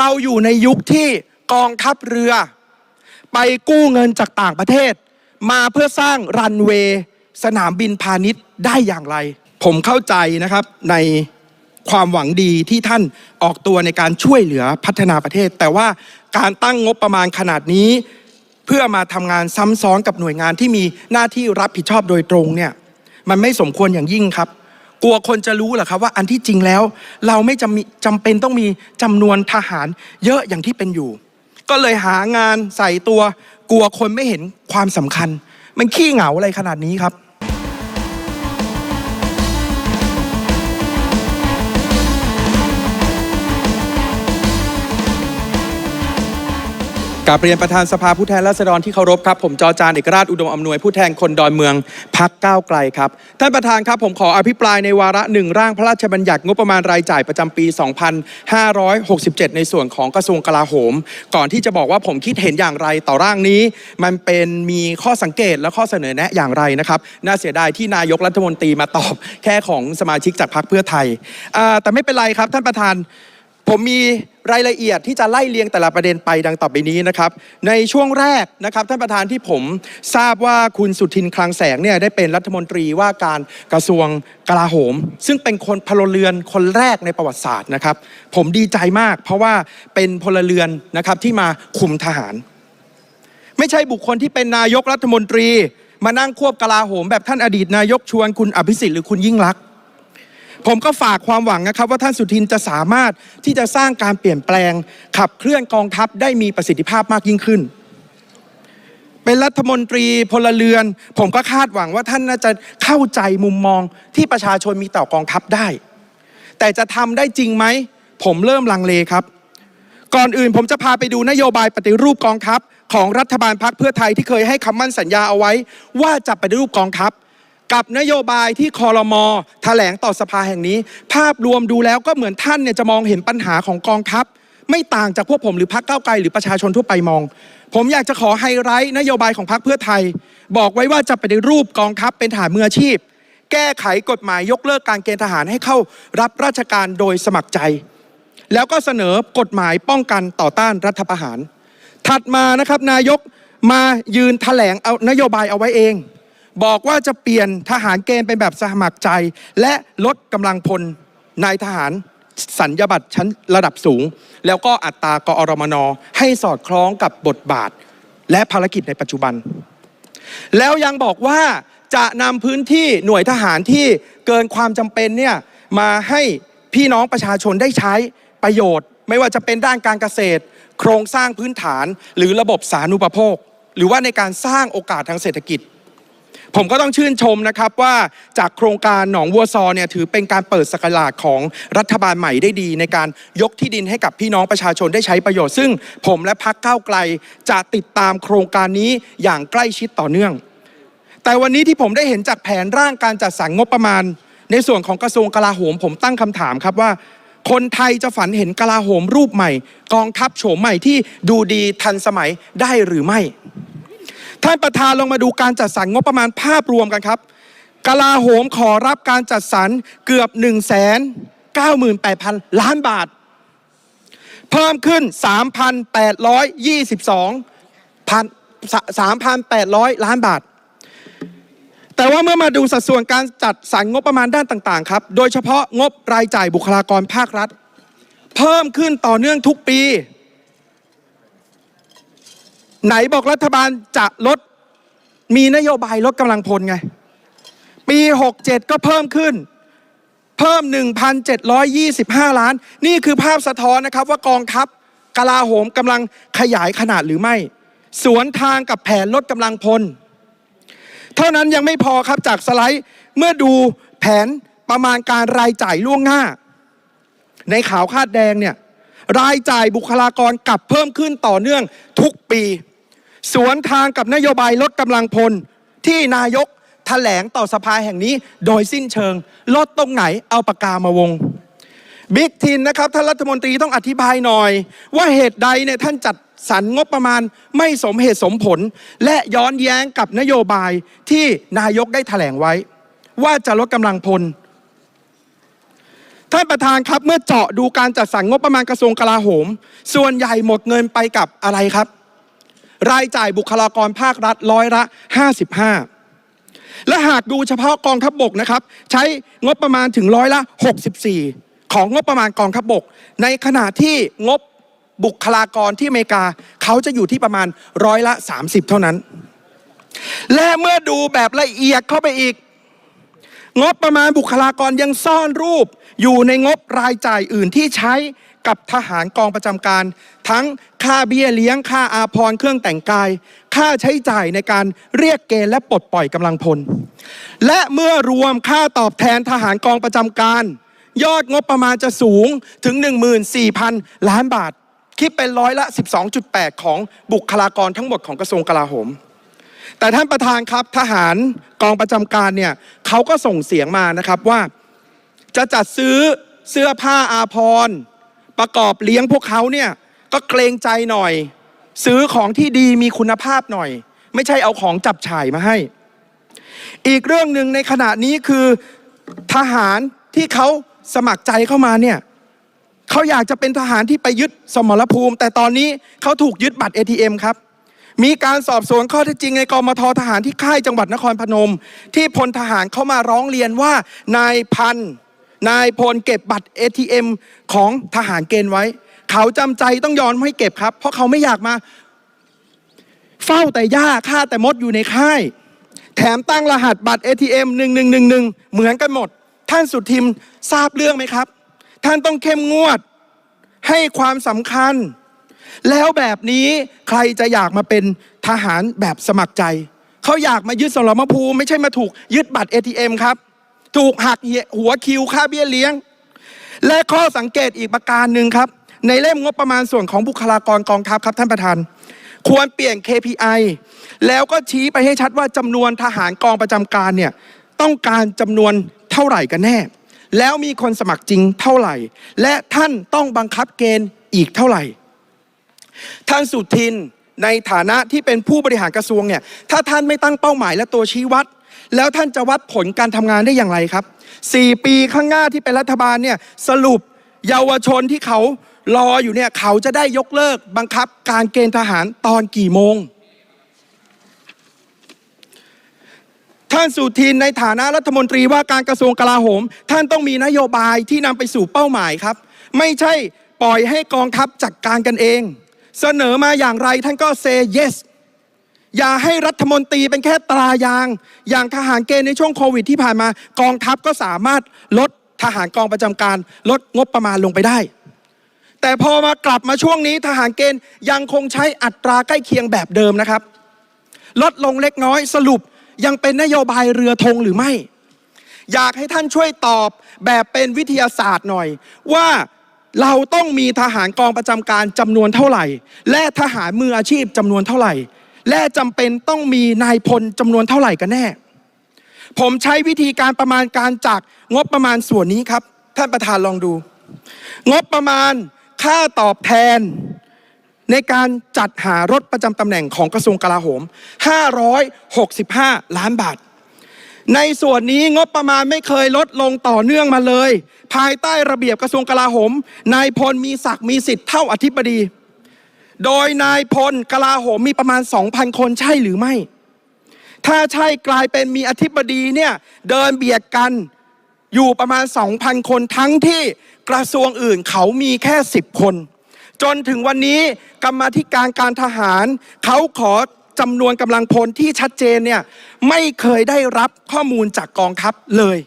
เราอยู่ในยุคที่กองทัพเรือ ไปกู้เงินจากต่างประเทศ มาเพื่อสร้างรันเวย์สนามบินพาณิชย์ได้อย่างไร ผมเข้าใจนะครับในความหวังดีที่ท่านออกตัวในการช่วยเหลือพัฒนาประเทศ แต่ว่าการตั้งงบประมาณขนาดนี้ เพื่อมาทำงานซ้ำซ้อนกับหน่วยงานที่มีหน้าที่รับผิดชอบโดยตรงเนี่ยมันไม่สมควรอย่างยิ่งครับ กลัวคนจะรู้เหรอครับว่าอันที่จริงแล้ว เราไม่จำจำเป็นต้องมีจำนวนทหารเยอะอย่างที่เป็นอยู่ ก็เลยหางานใส่ตัว กลัวคนไม่เห็นความสำคัญ มันขี้เหงาอะไรขนาดนี้ครับ กาบเรียนประธานสภาผู้แทนราษฎรที่เคารพครับ ผมจอจานเอกราชอุดมอำนวยผู้แทนคนดอนเมืองพักก้าวไกลครับท่านประธานครับผมขออภิปรายในวาระหนึ่งร่างพระราชบัญญัติงบประมาณรายจ่ายประจำปี 2567 ในส่วนของกระทรวงกลาโหม ก่อนที่จะบอกว่าผมคิดเห็นอย่างไรต่อร่างนี้ มันเป็นมีข้อสังเกตและข้อเสนอแนะอย่างไรนะครับน่าเสียดายที่นายกรัฐมนตรีมาตอบแค่ของสมาชิกจากพรรคเพื่อไทยแต่ไม่เป็นไรครับท่านประธาน ผมมีรายละเอียดที่จะไล่เรียงแต่ละประเด็นไปดังต่อไปนี้นะครับ ในช่วงแรกนะครับท่านประธานที่ผมทราบว่าคุณสุทินคลังแสงเนี่ยได้เป็นรัฐมนตรีว่าการกระทรวงกลาโหม ซึ่งเป็นคนพลเรือนคนแรกในประวัติศาสตร์นะครับ ผมดีใจมาก เพราะว่าเป็นพลเรือนนะครับที่มาคุมทหาร ไม่ใช่บุคคลที่เป็นนายกรัฐมนตรี มานั่งควบกลาโหม แบบท่านอดีตนายกชวนคุณอภิสิทธิ์หรือคุณยิ่งลักษณ์ ผมก็ฝากความหวังนะครับว่าท่านสุทินจะสามารถที่จะสร้างการเปลี่ยนแปลง ขับเคลื่อนกองทัพได้มีประสิทธิภาพมากยิ่งขึ้น เป็นรัฐมนตรีพลเรือน ผมก็คาดหวังว่าท่านน่าจะเข้าใจมุมมองที่ประชาชนมีต่อกองทัพได้ แต่จะทำได้จริงไหม ผมเริ่มลังเลครับ ก่อนอื่นผมจะพาไปดูนโยบายปฏิรูปกองทัพ ของรัฐบาลพักเพื่อไทยที่เคยให้คำมั่นสัญญาเอาไว้ ว่าจะปฏิรูปกองทัพ กับนโยบายที่คอรมอแถลงต่อสภาแห่งนี้ ภาพรวมดูแล้วก็เหมือนท่านเนี่ยจะมองเห็นปัญหาของกองทัพ ไม่ต่างจากพวกผมหรือพรรคก้าวไกลหรือประชาชนทั่วไปมอง ผมอยากจะขอไฮไลท์นโยบายของพรรคเพื่อไทย บอกไว้ว่าจะปฏิรูปกองทัพเป็นฐานมืออาชีพ แก้ไขกฎหมายยกเลิกการเกณฑ์ทหารให้เข้ารับราชการโดยสมัครใจ แล้วก็เสนอกฎหมายป้องกันต่อต้านรัฐประหาร ถัดมานะครับนายกมายืนแถลงเอานโยบายเอาไว้เอง บอกว่าจะเปลี่ยนทหารเกณฑ์เป็นแบบสมัครใจ และลดกำลังพลนายทหารสัญญาบัตรชั้นระดับสูง แล้วก็อัตรากอรมนให้สอดคล้องกับบทบาท และภารกิจในปัจจุบัน แล้วยังบอกว่าจะนำพื้นที่หน่วยทหารที่เกินความจำเป็นเนี่ยมาให้พี่น้องประชาชนได้ใช้ประโยชน์ ไม่ว่าจะเป็นด้านการเกษตร โครงสร้างพื้นฐาน หรือระบบสาธารณูปโภค หรือว่าในการสร้างโอกาสทางเศรษฐกิจ ผมก็ต้องชื่นชมนะครับว่าจากโครงการหนองวัวซอเนี่ยถือเป็นการเปิดสกราชของรัฐบาลใหม่ได้ดี ในการยกที่ดินให้กับพี่น้องประชาชนได้ใช้ประโยชน์ ซึ่งผมและพักเก้าไกลจะติดตามโครงการนี้อย่างใกล้ชิดต่อเนื่อง แต่วันนี้ที่ผมได้เห็นจากแผนร่างการจัดสรรงบประมาณ ในส่วนของกระทรวงกลาโหม ผมตั้งคำถามครับว่า คนไทยจะฝันเห็นกลาโหมรูปใหม่ กองทัพโฉมใหม่ที่ดูดีทันสมัยได้หรือไม่ ท่านประธานลงมาดูการจัดสรรงบประมาณภาพรวมกันครับกลาโหมขอรับการจัดสรรเกือบ 1 9 8 0 0 0 ล้านบาท เพิ่มขึ้น 3,822พัน3,800 ล้านบาท แต่ว่าเมื่อมาดูสัดส่วนการจัดสรรงบประมาณด้านต่างๆครับ โดยเฉพาะงบรายจ่ายบุคลากรภาครัฐ เพิ่มขึ้นต่อเนื่องทุกปี ไหนบอกรัฐบาลจะลดมีนโยบายลดกำลังพลไง ปี 67 ก็เพิ่มขึ้น เพิ่ม 1,725 ล้าน นี่คือภาพสะท้อนนะครับว่ากองทัพกลาโหมกำลังขยายขนาดหรือไม่ สวนทางกับแผนลดกำลังพล เท่านั้นยังไม่พอครับจากสไลด์ เมื่อดูแผนประมาณการรายจ่ายล่วงหน้า ในขาวคาดแดงเนี่ยรายจ่ายบุคลากรกลับเพิ่มขึ้นต่อเนื่องทุกปี สวนทางกับนโยบายลดกำลังพลที่นายกแถลงต่อสภาแห่งนี้โดยสิ้นเชิง ลดตรงไหนเอาปากกามาวงบิ๊กทินนะครับท่านรัฐมนตรีต้องอธิบายหน่อย ว่าเหตุใดเนี่ยท่านจัดสรรงบประมาณไม่สมเหตุสมผล และย้อนแย้งกับนโยบายที่นายกได้แถลงไว้ ว่าจะลดกำลังพล ท่านประธานครับเมื่อเจาะดูการจัดสรรงบประมาณกระทรวงกลาโหม ส่วนใหญ่หมดเงินไปกับอะไรครับ รายจ่ายบุคลากรภาครัฐร้อยละ 55 และหากดูเฉพาะกองทัพบกนะครับ ใช้งบประมาณถึงร้อยละ 64 ของงบประมาณกองทัพบก ในขณะที่งบบุคลากรที่อเมริกาเขาจะอยู่ที่ประมาณร้อยละ 30 เท่านั้น และเมื่อดูแบบละเอียดเข้าไปอีก งบประมาณบุคลากรยังซ่อนรูป อยู่ในงบรายจ่ายอื่นที่ใช้ กับทหารกองประจำการ ทั้งค่าเบี้ยเลี้ยงค่าอาพรณ์เครื่องแต่งกาย ค่าใช้จ่ายในการเรียกเกณฑ์และปลดปล่อยกำลังพล และเมื่อรวมค่าตอบแทนทหารกองประจำการ ยอดงบประมาณจะสูงถึง 14,000 ล้านบาท คิดเป็นร้อยละ 12.8 ของบุคลากรทั้งหมดของกระทรวงกลาโหมแต่ท่านประธานครับทหารกองประจำการเนี่ยเขาก็ส่งเสียงมานะครับว่า จะจัดซื้อเสื้อผ้าอาภรณ์ ประกอบเลี้ยงพวกเขาเนี่ยก็เกรงใจหน่อย ซื้อของที่ดีมีคุณภาพหน่อย ไม่ใช่เอาของจับฉ่ายมาให้ อีกเรื่องหนึ่งในขณะนี้คือทหารที่เขาสมัครใจเข้ามาเนี่ยเขาอยากจะเป็นทหารที่ไปยึดสมรภูมิ แต่ตอนนี้เขาถูกยึดบัตร ATM ครับ มีการสอบสวนข้อเท็จจริงในกรมททหารที่ค่ายจังหวัดนครพนม ที่พลทหารเข้ามาร้องเรียนว่านายพันธ์ นายพลเก็บบัตร ATM ของทหารเกณฑ์ไว้ เขาจำใจต้องยอมให้เก็บครับ เพราะเขาไม่อยากมา เฝ้าแต่หญ้าฆ่าแต่มดอยู่ในค่าย แถมตั้งรหัสบัตร ATM 1111 เหมือนกันหมด ท่านสุทิมทราบเรื่องไหมครับ ท่านต้องเข้มงวด ให้ความสำคัญ แล้วแบบนี้ใครจะอยากมาเป็นทหารแบบสมัครใจ เขาอยากมายึดสมรภูมิไม่ใช่มาถูกยึดบัตร ATM ครับ ถูกหักหัวคิวค่าเบี้ยเลี้ยง และข้อสังเกตอีกประการหนึ่งครับ ในเล่มงบประมาณส่วนของบุคลากรกองทัพครับท่านประธาน ควรเปลี่ยน KPI แล้วก็ชี้ไปให้ชัดว่าจำนวนทหารกองประจำการเนี่ยต้องการจำนวนเท่าไหร่กันแน่ แล้วมีคนสมัครจริงเท่าไหร่ และท่านต้องบังคับเกณฑ์อีกเท่าไหร่ ท่านสุทินในฐานะที่เป็นผู้บริหารกระทรวงเนี่ยถ้าท่านไม่ตั้งเป้าหมายและตัวชี้วัด แล้วท่านจะวัดผลการทำงานได้อย่างไรครับ 4 ปีข้างหน้าที่เป็นรัฐบาลเนี่ยสรุปเยาวชนที่เขารออยู่เนี่ยเขาจะได้ยกเลิกบังคับการเกณฑ์ทหารตอนกี่โมง ท่านสุทินในฐานะรัฐมนตรีว่าการกระทรวงกลาโหม ท่านต้องมีนโยบายที่นำไปสู่เป้าหมายครับ ไม่ใช่ปล่อยให้กองทัพจัดการกันเอง เสนอมาอย่างไรท่านก็เซ yes อย่าให้รัฐมนตรีเป็นแค่ตรายาง อย่างทหารเกณฑ์ในช่วงโควิดที่ผ่านมา กองทัพก็สามารถลดทหารกองประจำการ ลดงบประมาณลงไปได้ แต่พอมากลับมาช่วงนี้ทหารเกณฑ์ยังคงใช้อัตราใกล้เคียงแบบเดิมนะครับ ลดลงเล็กน้อยสรุปยังเป็นนโยบายเรือธงหรือไม่ อยากให้ท่านช่วยตอบแบบเป็นวิทยาศาสตร์หน่อย ว่าเราต้องมีทหารกองประจำการจำนวนเท่าไหร่ และทหารมืออาชีพจำนวนเท่าไหร่ และจำเป็นต้องมีนายพลจำนวนเท่าไหร่กันแน่ ผมใช้วิธีการประมาณการจากงบประมาณส่วนนี้ครับ ท่านประธานลองดู งบประมาณค่าตอบแทน ในการจัดหารถประจำตำแหน่งของกระทรวงกลาโหม 565 ล้านบาท ในส่วนนี้งบประมาณไม่เคยลดลงต่อเนื่องมาเลย ภายใต้ระเบียบกระทรวงกลาโหมนายพลมีศักดิ์มีสิทธิ์เท่าอธิบดี โดยนายพลกลาโหมมีประมาณ 2,000 คนใช่หรือไม่ ถ้าใช่กลายเป็นมีอธิบดีเนี่ยเดินเบียดกันอยู่ประมาณ 2,000 คนทั้งที่กระทรวงอื่นเขามีแค่ 10 คน จนถึงวันนี้กรรมธิการการทหาร เขาขอจำนวนกำลังพลที่ชัดเจนเนี่ยไม่เคยได้รับข้อมูลจากกองทัพเลย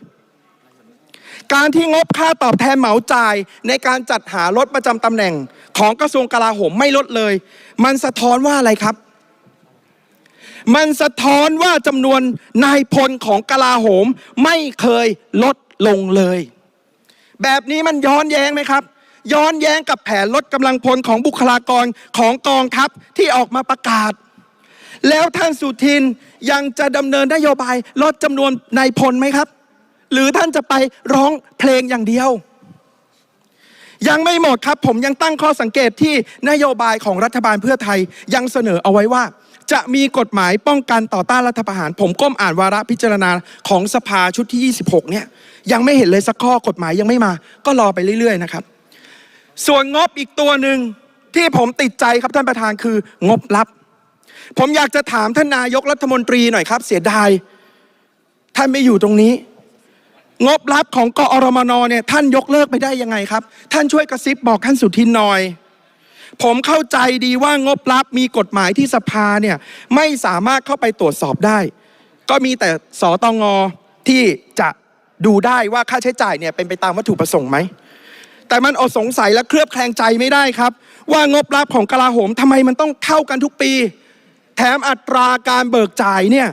การที่งบค่าตอบแทนเหมาจ่ายในการจัดหารถประจำตำแหน่ง ของกระทรวงกลาโหมไม่ลดเลย มันสะท้อนว่าอะไรครับ มันสะท้อนว่าจำนวนนายพลของกลาโหมไม่เคยลดลงเลย แบบนี้มันย้อนแย้งไหมครับ ย้อนแย้งกับแผนลดกำลังพลของบุคลากรของกองทัพที่ออกมาประกาศ แล้วท่านสุทินยังจะดำเนินนโยบายลดจำนวนนายพลไหมครับ หรือท่านจะไปร้องเพลงอย่างเดียว ยังไม่หมดครับ ผมยังตั้งข้อสังเกตที่นโยบายของรัฐบาลเพื่อไทยยังเสนอเอาไว้ว่า จะมีกฎหมายป้องกันต่อต้านรัฐประหาร ผมก้มอ่านวาระพิจารณาของสภาชุดที่ 26 เนี่ย ยังไม่เห็นเลยสักข้อกฎหมายยังไม่มา ก็รอไปเรื่อยๆนะครับ ส่วนงบอีกตัวหนึ่งที่ผมติดใจครับท่านประธานคืองบลับ ผมอยากจะถามท่านนายกรัฐมนตรีหน่อยครับ เสียดายท่านไม่อยู่ตรงนี้ งบลับของกอรมนเนี่ยท่านยกเลิกไปได้ยังไงครับ ท่านช่วยกระซิบบอกท่านสุทินหน่อย ผมเข้าใจดีว่างบลับมีกฎหมายที่สภาเนี่ยไม่สามารถเข้าไปตรวจสอบได้ ก็มีแต่สตงที่จะดูได้ว่าค่าใช้จ่ายเนี่ยเป็นไปตามวัตถุประสงค์ไหมแต่มันอดสงสัยและเคลือบแคลงใจไม่ได้ครับ ว่างบรับของกลาโหมทำไมมันต้องเข้ากันทุกปี แถมอัตราการเบิกจ่ายเนี่ย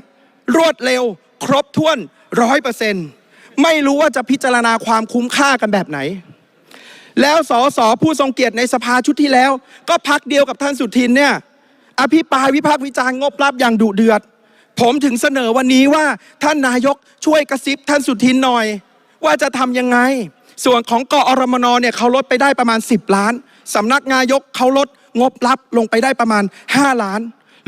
รวดเร็ว ครบถ้วนร้อยเปอร์เซ็นต์ ไม่รู้ว่าจะพิจารณาความคุ้มค่ากันแบบไหน แล้วสอสอผู้ทรงเกียรติในสภาชุดที่แล้ว ก็พักเดียวกับท่านสุทินเนี่ยอภิปรายวิพากษ์วิจารณ์งบรับอย่างดุเดือด ผมถึงเสนอวันนี้ว่าท่านนายกช่วยกระซิบท่านสุทินหน่อย ว่าจะทำยังไง ส่วนของกอรมนเนี่ยเขาลดไปได้ประมาณ 10 ล้านสำนักนายกเขาลดงบรับลงไปได้ประมาณ 5 ล้าน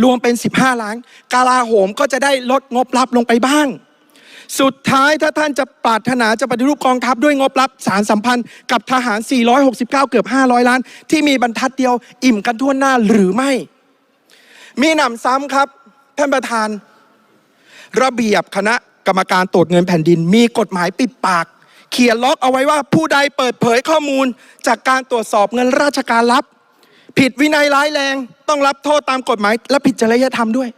รวมเป็น 15 ล้าน กาลาโหมก็จะได้ลดงบรับลงไปบ้าง สุดท้ายถ้าท่านจะปรารถนาจะปฏิรูปกองทัพด้วยงบรับสารสัมพันธ์กับทหาร 469 เกือบ 500 ล้าน ที่มีบรรทัดเดียวอิ่มกันทั่วหน้าหรือไม่ มีหนำซ้ำครับ ท่านประธาน ระเบียบคณะกรรมการตรวจเงินแผ่นดิน มีกฎหมายปิดปาก เขียนล็อกเอาไว้ว่าผู้ใดเปิดเผยข้อมูล จากการตรวจสอบเงินราชการลับ ผิดวินัยร้ายแรง ต้องรับโทษตามกฎหมาย และผิดจริยธรรมด้วย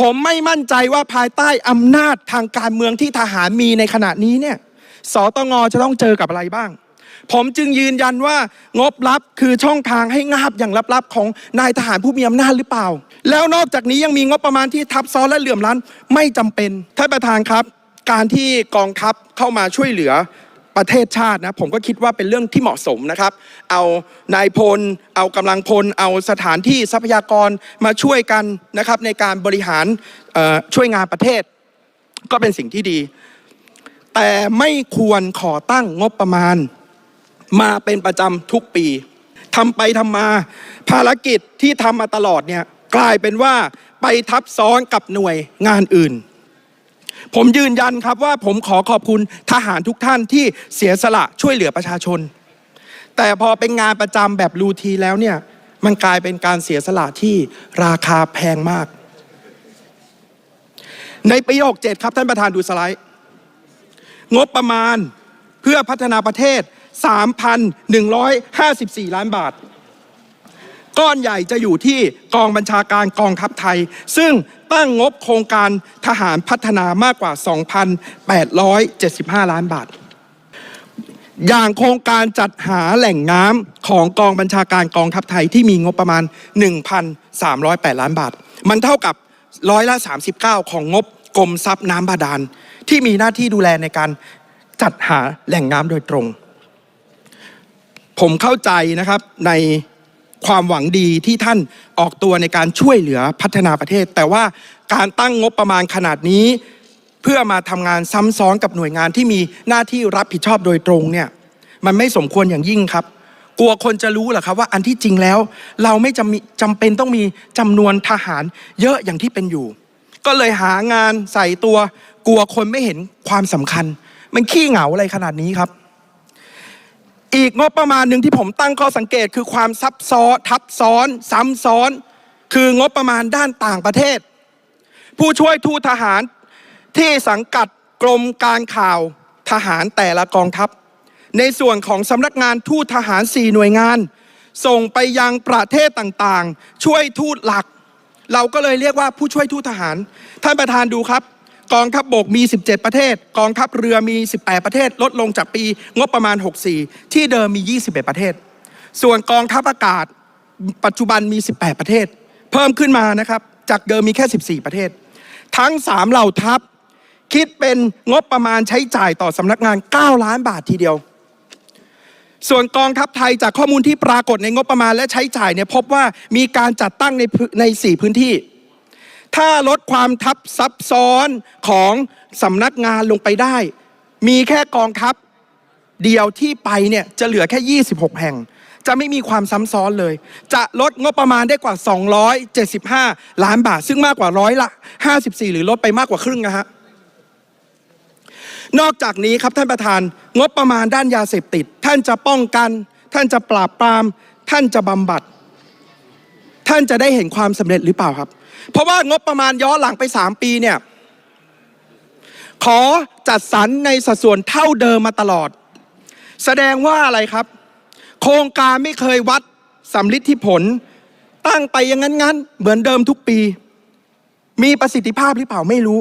ผมไม่มั่นใจว่าภายใต้อำนาจทางการเมืองที่ทหารมีในขณะนี้เนี่ยสตงจะต้องเจอกับอะไรบ้าง ผมจึงยืนยันว่างบลับคือช่องทางให้งาบอย่างลับๆ ของนายทหารผู้มีอำนาจหรือเปล่า แล้วนอกจากนี้ยังมีงบประมาณที่ทับซ้อนและเหลื่อมล้ำไม่จำเป็นท่านประธานครับ การที่กองทัพเข้ามาช่วยเหลือ ประเทศชาตินะผมก็คิดว่าเป็นเรื่องที่เหมาะสมนะครับ เอานายพล เอากำลังพล เอาสถานที่ทรัพยากรมาช่วยกันนะครับในการบริหารช่วยงานประเทศ ก็เป็นสิ่งที่ดี แต่ไม่ควรขอตั้งงบประมาณ มาเป็นประจำทุกปีทำไปทำมา ภารกิจที่ทำมาตลอดเนี่ยกลายเป็นว่าไปทับซ้อนกับหน่วยงานอื่น ผมยืนยันครับว่าผมขอขอบคุณทหารทุกท่านที่เสียสละช่วยเหลือประชาชน แต่พอเป็นงานประจำแบบรูทีแล้วเนี่ยมันกลายเป็นการเสียสละที่ราคาแพงมาก ในปี67ครับท่านประธานดูสไลด์ งบประมาณเพื่อพัฒนาประเทศ 3,154 ล้านบาท ก้อนใหญ่จะอยู่ที่กองบัญชาการกองทัพไทย ซึ่งตั้งงบโครงการทหารพัฒนามากกว่า 2,875 ล้านบาท อย่างโครงการจัดหาแหล่งน้ำของกองบัญชาการกองทัพไทยที่มีงบประมาณ 1,308 ล้านบาท มันเท่ากับร้อยละ 39 ของงบกรมทรัพย์น้ำบาดาล ที่มีหน้าที่ดูแลในการจัดหาแหล่งน้ำโดยตรง ผมเข้าใจนะครับใน ความหวังดีที่ท่านออกตัวในการช่วยเหลือพัฒนาประเทศ แต่ว่าการตั้งงบประมาณขนาดนี้ เพื่อมาทำงานซ้ำซ้อนกับหน่วยงานที่มีหน้าที่รับผิดชอบโดยตรงเนี่ยมันไม่สมควรอย่างยิ่งครับ กลัวคนจะรู้เหรอครับว่าอันที่จริงแล้ว เราไม่จำมีจำเป็นต้องมีจำนวนทหารเยอะอย่างที่เป็นอยู่ ก็เลยหางานใส่ตัว กลัวคนไม่เห็นความสำคัญ มันขี้เหงาอะไรขนาดนี้ครับ อีกงบประมาณหนึ่งที่ผมตั้งข้อสังเกตคือความซับซ้อนทับซ้อน ซ้ำซ้อน คืองบประมาณด้านต่างประเทศ ผู้ช่วยทูตทหารที่สังกัดกรมการข่าวทหารแต่ละกองทัพ ในส่วนของสำนักงานทูตทหาร 4 หน่วยงาน ส่งไปยังประเทศต่างๆ ช่วยทูตหลัก เราก็เลยเรียกว่าผู้ช่วยทูตทหาร ท่านประธานดูครับ กองทัพบบกมี 17 ประเทศ กองทัพเรือมี 18 ประเทศ ลดลงจากปีงบประมาณ 64 ที่เดิมมี 21 ประเทศ ส่วนกองทัพอากาศปัจจุบันมี 18 ประเทศ เพิ่มขึ้นมานะครับ จากเดิมมีแค่ 14 ประเทศ ทั้ง 3 เหล่าทัพ คิดเป็นงบประมาณใช้จ่ายต่อสำนักงาน 9 ล้านบาททีเดียว ส่วนกองทัพไทยจากข้อมูลที่ปรากฏในงบประมาณและใช้จ่ายเนี่ยพบว่ามีการจัดตั้งในพื้นใน 4 พื้นที่ ถ้าลดความทับซับซ้อนของสำนักงานลงไปได้ มีแค่กองทัพเดียวที่ไปเนี่ยจะเหลือแค่ 26 แห่ง จะไม่มีความซ้ำซ้อนเลย จะลดงบประมาณได้กว่า 275 ล้านบาท ซึ่งมากกว่าร้อยละ54 หรือลดไปมากกว่าครึ่งนะฮะนอกจากนี้ครับท่านประธานงบประมาณด้านยาเสพติด ท่านจะป้องกัน ท่านจะปราบปราม ท่านจะบำบัด ท่านจะได้เห็นความสำเร็จหรือเปล่าครับ เพราะว่างบประมาณย้อนหลังไป 3 ปีเนี่ย ขอจัดสรรในสัดส่วนเท่าเดิมมาตลอด แสดงว่าอะไรครับ โครงการไม่เคยวัดสำลิดที่ผล ตั้งไปอย่างนั้นงั้นๆ เหมือนเดิมทุกปี มีประสิทธิภาพหรือเปล่าไม่รู้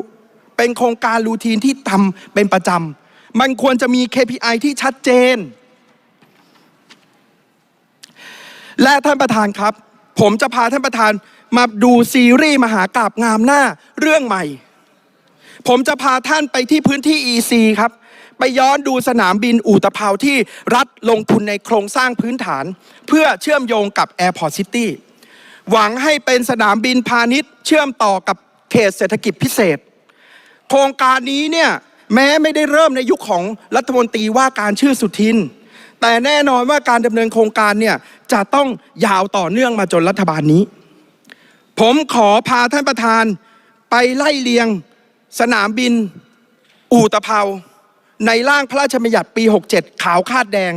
เป็นโครงการรูทีนที่ทำเป็นประจำมันควรจะมี KPI ที่ชัดเจน และท่านประธานครับ ผมจะพาท่านประธาน มาดูซีรีส์มหากราบงามหน้าเรื่องใหม่ ผมจะพาท่านไปที่พื้นที่ EC ครับ ไปย้อนดูสนามบินอู่ตะเภาที่รัฐลงทุนในโครงสร้างพื้นฐาน เพื่อเชื่อมโยงกับ Airport City หวังให้เป็นสนามบินพาณิชย์ เชื่อมต่อกับเขตเศรษฐกิจพิเศษ โครงการนี้เนี่ยแม้ไม่ได้เริ่มในยุคของรัฐมนตรีว่าการชื่อสุทิน แต่แน่นอนว่าการดำเนินโครงการเนี่ยจะต้องยาวต่อเนื่องมาจนรัฐบาลนี้ ผมขอพาท่านประธานไปไล่เลียงสนามบิน อู่ตะเภา ในร่างพระราชบัญญัติปี 67 ขาวคาดแดง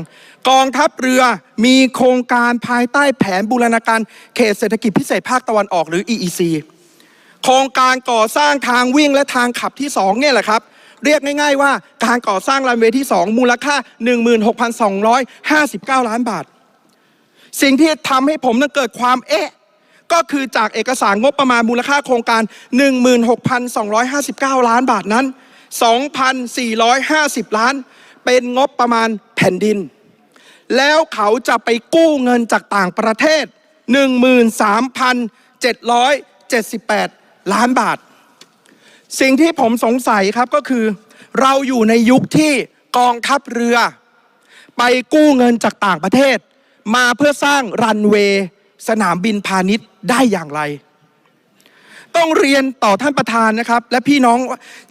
กองทัพเรือมีโครงการภายใต้แผนบูรณาการเขตเศรษฐกิจพิเศษภาคตะวันออกหรือ EEC โครงการก่อสร้างทางวิ่งและทางขับที่ 2 เนี่ยแหละครับ เรียกง่าย ๆ ว่าการก่อสร้างรันเวย์ที่ 2 มูลค่า 16,259 ล้านบาท สิ่งที่ทำให้ผมนั้นเกิดความเอ๊ะ ก็คือจากเอกสารงบประมาณมูลค่าโครงการ 16,259 ล้านบาทนั้น 2,450 ล้าน เป็นงบประมาณแผ่นดิน แล้วเขาจะไปกู้เงินจากต่างประเทศ 13,778 ล้านบาท สิ่งที่ผมสงสัยครับก็คือ เราอยู่ในยุคที่กองทัพเรือ ไปกู้เงินจากต่างประเทศ มาเพื่อสร้างรันเวย์ สนามบินพาณิชย์ได้อย่างไร ต้องเรียนต่อท่านประธานนะครับ และพี่น้อง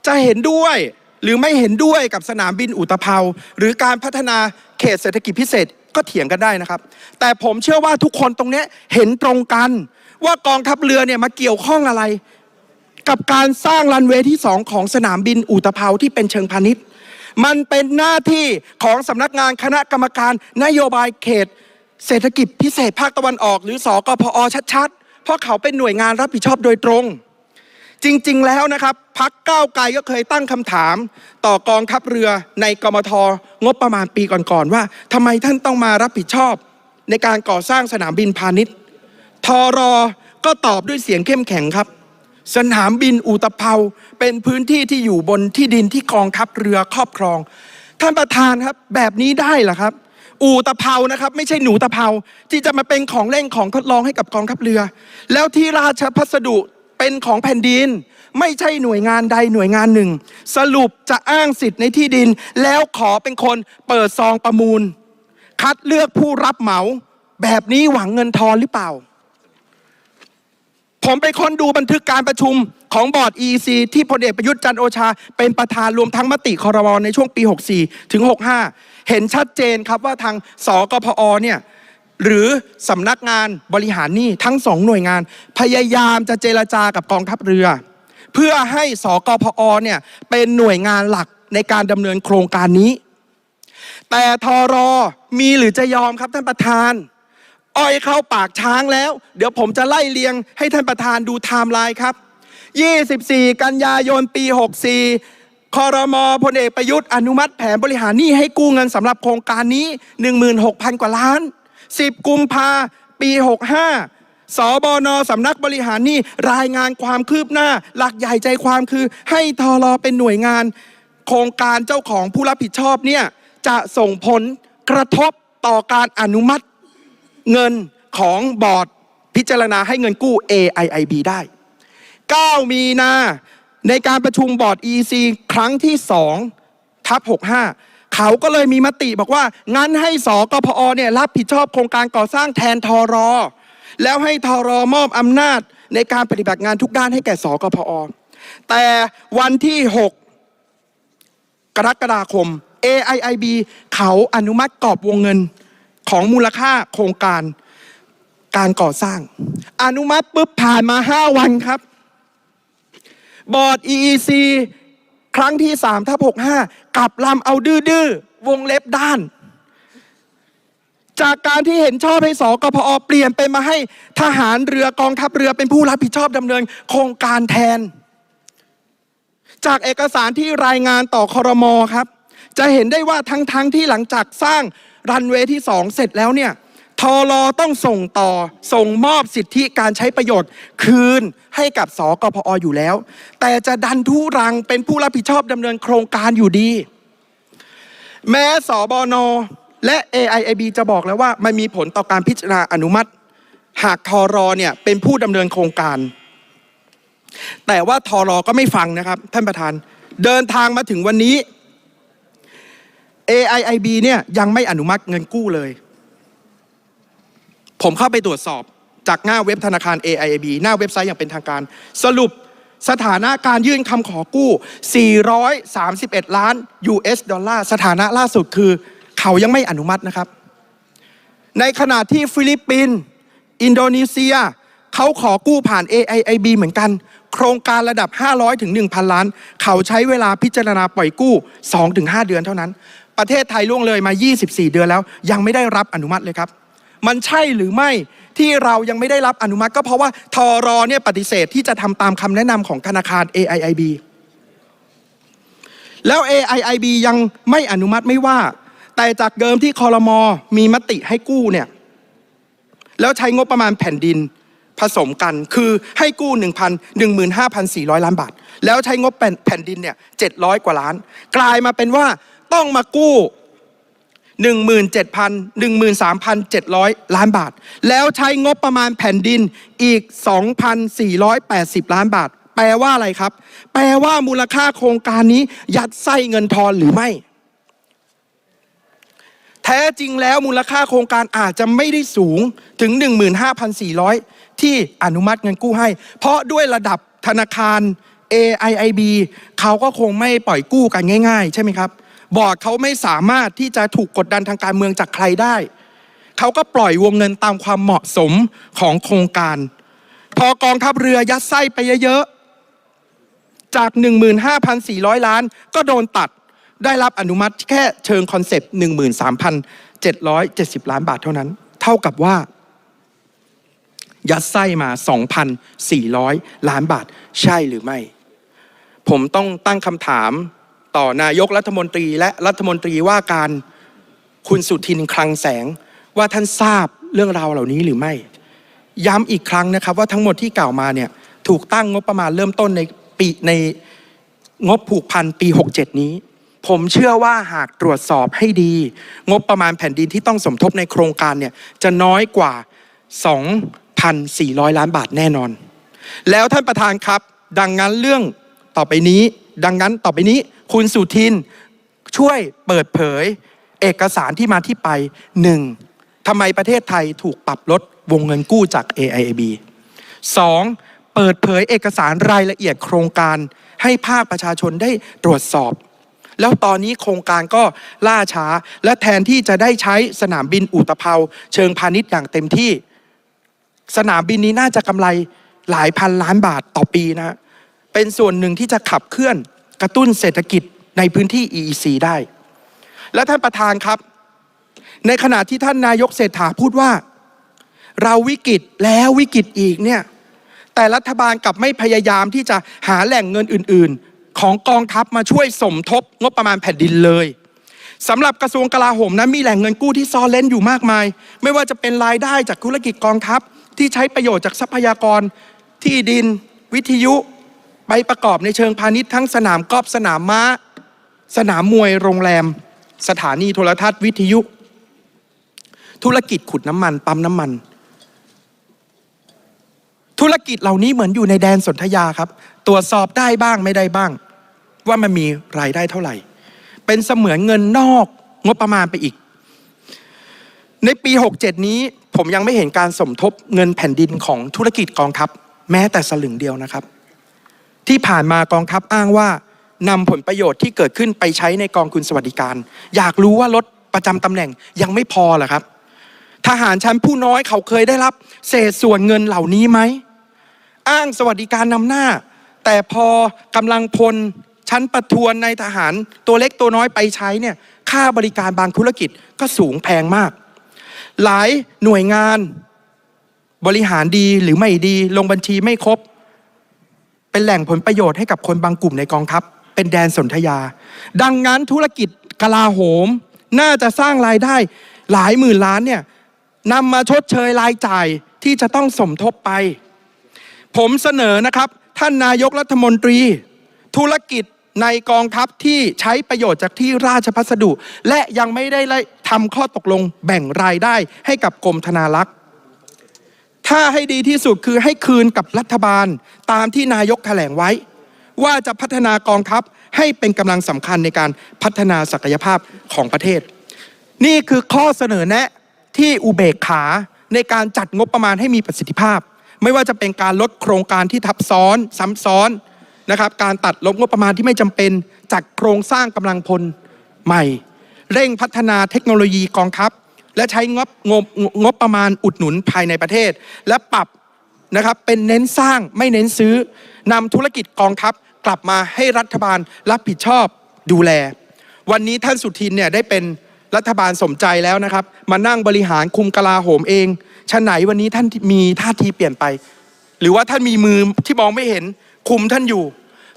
จะเห็นด้วยหรือไม่เห็นด้วยกับสนามบินอุตภเปาหรือการพัฒนาเขตเศรษฐกิจพิเศษก็เถียงกันได้นะครับ แต่ผมเชื่อว่าทุกคนตรงนี้เห็นตรงกัน ว่ากองทัพเรือเนี่ยมาเกี่ยวข้องอะไร กับการสร้างรันเวย์ที่2ของสนามบินอุตภเปาที่เป็นเชิงพาณิชย์ มันเป็นหน้าที่ของสำนักงานคณะกรรมการนโยบายเขต เศรษฐกิจพิเศษภาคตะวันออก หรือสอกพอชัดๆ เพราะเขาเป็นหน่วยงานรับผิดชอบโดยตรง จริงๆแล้วนะครับพักก้าวไกลก็เคยตั้งคำถาม ต่อกองทัพเรือในกมทงบประมาณปีก่อนๆว่าทำไมท่านต้องมารับผิดชอบ ในการก่อสร้างสนามบินพาณิชย์ทอรอก็ตอบด้วยเสียงเข้มแข็งครับ สนามบินอูตเภาเป็นพื้นที่ที่อยู่บนที่ดินที่กองทัพเรือครอบครอง ท่านประธานครับแบบนี้ได้หรอครับ อู่ตะเภานะครับ ไม่ใช่หนูตะเภาที่จะมาเป็นของเล่นของทดลองให้กับกองทัพเรือ แล้วที่ราชพัสดุเป็นของแผ่นดิน ไม่ใช่หน่วยงานใดหน่วยงานหนึ่ง สรุปจะอ้างสิทธิ์ในที่ดิน แล้วขอเป็นคนเปิดซองประมูล คัดเลือกผู้รับเหมา แบบนี้หวังเงินทอนหรือเปล่า ผมไปค้นดูบันทึกการประชุมของบอร์ด EC ที่พลเอกประยุทธ์จันโอชา เป็นประธานรวมทั้งมติคอรมในช่วงปี 64 ถึง 65 เห็นชัดเจนครับว่าทางสกพอเนี่ยหรือสำนักงานบริหารหนี้ทั้งสองหน่วยงาน พยายามจะเจรจากับกองทัพเรือ เพื่อให้สกพอเนี่ยเป็นหน่วยงานหลักในการดำเนินโครงการนี้ แต่ทอรอมีหรือจะยอมครับท่านประธาน อ้อยเข้าปากช้างแล้ว เดี๋ยวผมจะไล่เลียงให้ท่านประธานดูไทม์ไลน์ครับ 24 กันยายนปี 64 คอรมอพลเอกประยุทธ์อนุมัติแผนบริหารหนี้ให้กู้เงินสำหรับโครงการนี้ 16,000 กว่าล้าน 10 กุมภาปี 65สบนสำนักบริหารหนี้รายงานความคืบหน้า หลักใหญ่ใจความคือ ให้ทอรอเป็นหน่วยงาน โครงการเจ้าของผู้รับผิดชอบเนี่ยจะส่งผลกระทบต่อการอนุมัติ เงินของบอร์ดพิจารณาให้เงินกู้ AIIB ได้ 9 มีนาในการประชุมบอร์ด EC ครั้งที่2ทับ65 เขาก็เลยมีมติบอกว่า งั้นให้สกพอเนี่ยรับผิดชอบโครงการก่อสร้างแทนทอรอ แล้วให้ทอรอมอบอำนาจในการปฏิบัติงานทุกด้านให้แก่สกพอ แต่วันที่ 6 กรกฎาคม AIIB เขาอนุมัติกรอบวงเงิน ของมูลค่าโครงการการก่อสร้าง อนุมัติปุ๊บผ่านมา 5 วันครับ บอร์ด EEC ครั้งที่3ทับ65 กลับลำเอาดื้อๆ วงเล็บด้าน จากการที่เห็นชอบให้สกพอเปลี่ยนเป็นมาให้ทหารเรือกองทัพเรือเป็นผู้รับผิดชอบดำเนินโครงการแทน จากเอกสารที่รายงานต่อคอรมอครับ จะเห็นได้ว่าทั้งๆทที่หลังจากสร้าง รันเวย์ที่สองเสร็จแล้วเนี่ยทอรอต้องส่งต่อส่งมอบสิทธิการใช้ประโยชน์ คืนให้กับสกพออยู่แล้ว แต่จะดันทุรังเป็นผู้รับผิดชอบดำเนินโครงการอยู่ดี แม้สบนและ AIIB จะบอกแล้วว่ามันมีผลต่อการพิจารณาอนุมัติ หากทอรอเนี่ยเป็นผู้ดำเนินโครงการ แต่ว่าทอรอก็ไม่ฟังนะครับ ท่านประธาน เดินทางมาถึงวันนี้ AIIB เนี่ยยังไม่อนุมัติเงินกู้เลย ผมเข้าไปตรวจสอบจากหน้าเว็บธนาคาร AIIB หน้าเว็บไซต์อย่างเป็นทางการ สรุปสถานะการยื่นคำขอกู้ 431 ล้าน US ดอลลาร์ สถานะล่าสุดคือ เขายังไม่อนุมัตินะครับ ในขณะที่ฟิลิปปินส์อินโดนีเซีย เขาขอกู้ผ่าน AIIB เหมือนกัน โครงการระดับ 500 ถึง 1,000 ล้าน เขาใช้เวลาพิจารณาปล่อยกู้ 2-5 เดือนเท่านั้น ประเทศไทยล่วงเลยมา 24 เดือนแล้ว ยังไม่ได้รับอนุมัติเลยครับ มันใช่หรือไม่ที่เรายังไม่ได้รับอนุมัติ ก็เพราะว่าทอรอเนี่ยปฏิเสธที่จะทำตามคำแนะนำของธนาคาร AIIB แล้ว AIIB ยังไม่อนุมัติไม่ว่า แต่จากเดิมที่คอรมอมีมติให้กู้เนี่ยแล้วใช้งบประมาณแผ่นดินผสมกันคือให้กู้1,000 15,400 ล้านบาท แล้วใช้งบแผ่นดินเนี่ย700 กว่าล้าน กลายมาเป็นว่า ต้องมากู้ 17,000 13,700 ล้านบาท แล้วใช้งบประมาณแผ่นดินอีก 2,480 ล้านบาท แปลว่าอะไรครับ แปลว่ามูลค่าโครงการนี้ ยัดไส้เงินทอนหรือไม่ แท้จริงแล้วมูลค่าโครงการอาจจะไม่ได้สูงถึง 15,400 ที่อนุมัติเงินกู้ให้ เพราะด้วยระดับธนาคาร AIIB เขาก็คงไม่ปล่อยกู้กันง่าย ๆ ใช่ไหมครับ บอร์ดเขาไม่สามารถที่จะถูกกดดันทางการเมืองจากใครได้ เขาก็ปล่อยวงเงินตามความเหมาะสมของโครงการ พอกองทัพเรือยัดไส้ไปเยอะๆ จาก 15,400 ล้านก็โดนตัดได้รับอนุมัติแค่เชิงคอนเซปต์ 13,770 ล้านบาทเท่านั้น เท่ากับว่า ยัดไส้มา 2,400 ล้านบาทใช่หรือไม่ ผมต้องตั้งคำถาม ต่อนายกรัฐมนตรีและรัฐมนตรีว่าการคุณสุทินคลังแสง ว่าท่านทราบเรื่องราวเหล่านี้หรือไม่ ย้ำอีกครั้งนะครับว่าทั้งหมดที่กล่าวมาเนี่ยถูกตั้งงบประมาณเริ่มต้นในปีในงบผูกพันปี 67 นี้ ผมเชื่อว่าหากตรวจสอบให้ดี งบประมาณแผ่นดินที่ต้องสมทบในโครงการเนี่ยจะน้อยกว่า 2,400 ล้านบาทแน่นอน แล้วท่านประธานครับ ดังนั้นเรื่องต่อไปนี้ ดังนั้นต่อไปนี้ คุณสุทินช่วยเปิดเผย เอกสารที่มาที่ไปหนึ่งทำไมประเทศไทยถูกปรับลดวงเงินกู้จาก AIIB สองเปิดเผยเอกสารรายละเอียดโครงการให้ภาคประชาชนได้ตรวจสอบ แล้วตอนนี้โครงการก็ล่าช้า และแทนที่จะได้ใช้สนามบินอุตภเปาเชิงพาณิชย์อย่างเต็มที่ สนามบินนี้น่าจะกำไรหลายพันล้านบาทต่อปีนะฮะ เป็นส่วนหนึ่งที่จะขับเคลื่อนกระตุ้นเศรษฐกิจในพื้นที่ EEC ได้ และท่านประธานครับ ในขณะที่ท่านนายกเศรษฐาพูดว่า เราวิกฤตแล้ววิกฤตอีกเนี่ยแต่รัฐบาลกลับไม่พยายามที่จะหาแหล่งเงินอื่น ๆ ของกองทัพมาช่วยสมทบงบประมาณแผ่นดินเลยสำหรับกระทรวงกลาโหมนั้นมีแหล่งเงินกู้ที่ซ่อนเล่นอยู่มากมาย ไม่ว่าจะเป็นรายได้จากธุรกิจกองทัพที่ใช้ประโยชน์จากทรัพยากร ที่ดิน วิทยุ ไปประกอบในเชิงพาณิชย์ทั้งสนามกอล์ฟสนามม้า สนามมวยโรงแรม สถานีโทรทัศน์วิทยุ ธุรกิจขุดน้ำมัน ปั๊มน้ำมัน ธุรกิจเหล่านี้เหมือนอยู่ในแดนสนธยาครับ ตรวจสอบได้บ้างไม่ได้บ้าง ว่ามันมีรายได้เท่าไหร่ เป็นเสมือนเงินนอกงบประมาณไปอีก ในปี 67 นี้ผมยังไม่เห็นการสมทบเงินแผ่นดินของธุรกิจกองทัพ แม้แต่สลึงเดียวนะครับ ที่ผ่านมากองทัพอ้างว่านำผลประโยชน์ที่เกิดขึ้นไปใช้ในกองทุนสวัสดิการ อยากรู้ว่ารถประจำตำแหน่งยังไม่พอเหรอครับ ทหารชั้นผู้น้อยเขาเคยได้รับ เศษส่วนเงินเหล่านี้ไหม อ้างสวัสดิการนำหน้า แต่พอกำลังพลชั้นประทวนในทหารตัวเล็กตัวน้อยไปใช้เนี่ยค่าบริการบางธุรกิจก็สูงแพงมาก หลายหน่วยงานบริหารดีหรือไม่ดี ลงบัญชีไม่ครบ เป็นแหล่งผลประโยชน์ให้กับคนบางกลุ่มในกองทัพ เป็นแดนสนธยา ดังนั้นธุรกิจกลาโหม น่าจะสร้างรายได้หลายหมื่นล้านเนี่ยนำมาชดเชยรายจ่ายที่จะต้องสมทบไป ผมเสนอนะครับ ท่านนายกรัฐมนตรี ธุรกิจในกองทัพที่ใช้ประโยชน์จากที่ราชพัสดุ และยังไม่ได้ทำข้อตกลงแบ่งรายได้ให้กับกรมธนารักษ์ ถ้าให้ดีที่สุดคือให้คืนกับรัฐบาลตามที่นายกแถลงไว้ ว่าจะพัฒนากองทัพให้เป็นกำลังสำคัญในการพัฒนาศักยภาพของประเทศ นี่คือข้อเสนอแนะที่อุเบกขาในการจัดงบประมาณให้มีประสิทธิภาพ ไม่ว่าจะเป็นการลดโครงการที่ทับซ้อนซ้ำซ้อนนะครับการตัดลบงบประมาณที่ไม่จำเป็นจัดโครงสร้างกำลังพลใหม่ เร่งพัฒนาเทคโนโลยีกองทัพ และใช้งบงบงบประมาณอุดหนุนภายในประเทศ และปรับนะครับเป็นเน้นสร้างไม่เน้นซื้อนำธุรกิจกองทัพกลับมาให้รัฐบาลรับผิดชอบดูแล วันนี้ท่านสุทินเนี่ยได้เป็นรัฐบาลสมใจแล้วนะครับ มานั่งบริหารคุมกลาโหมเองชะไหนวันนี้ท่านมีท่าทีเปลี่ยนไป หรือว่าท่านมีมือที่มองไม่เห็นคุมท่านอยู่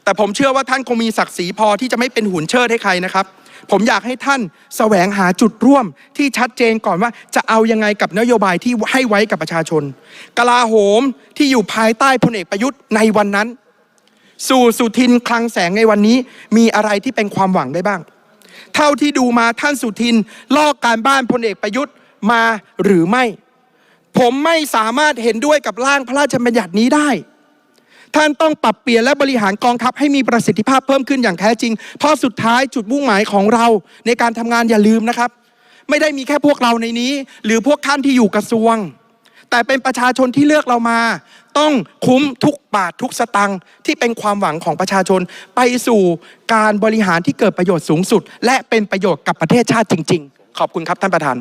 แต่ผมเชื่อว่าท่านคงมีศักดิ์ศรีพอที่จะไม่เป็นหุ่นเชิดให้ใครนะครับ ผมอยากให้ท่านแสวงหาจุดร่วมที่ชัดเจนก่อนว่าจะเอายังไงกับนโยบายที่ให้ไว้กับประชาชน กลาโหมที่อยู่ภายใต้พลเอกประยุทธ์ในวันนั้น สู่สุทินคลังแสงในวันนี้มีอะไรที่เป็นความหวังได้บ้าง เท่าที่ดูมาท่านสุทินลอกการบ้านพลเอกประยุทธ์มาหรือไม่ ผมไม่สามารถเห็นด้วยกับร่างพระราชบัญญัตินี้ได้ ท่านต้องปรับเปลี่ยนและบริหารกองทัพให้มีประสิทธิภาพเพิ่มขึ้นอย่างแท้จริง เพราะสุดท้ายจุดมุ่งหมายของเราในการทำงานอย่าลืมนะครับ ไม่ได้มีแค่พวกเราในนี้ หรือพวกท่านที่อยู่กระทรวง แต่เป็นประชาชนที่เลือกเรามา ต้องคุ้มทุกบาททุกสตังค์ที่เป็นความหวังของประชาชน ไปสู่การบริหารที่เกิดประโยชน์สูงสุด และเป็นประโยชน์กับประเทศชาติจริง ๆ ขอบคุณครับท่านประธาน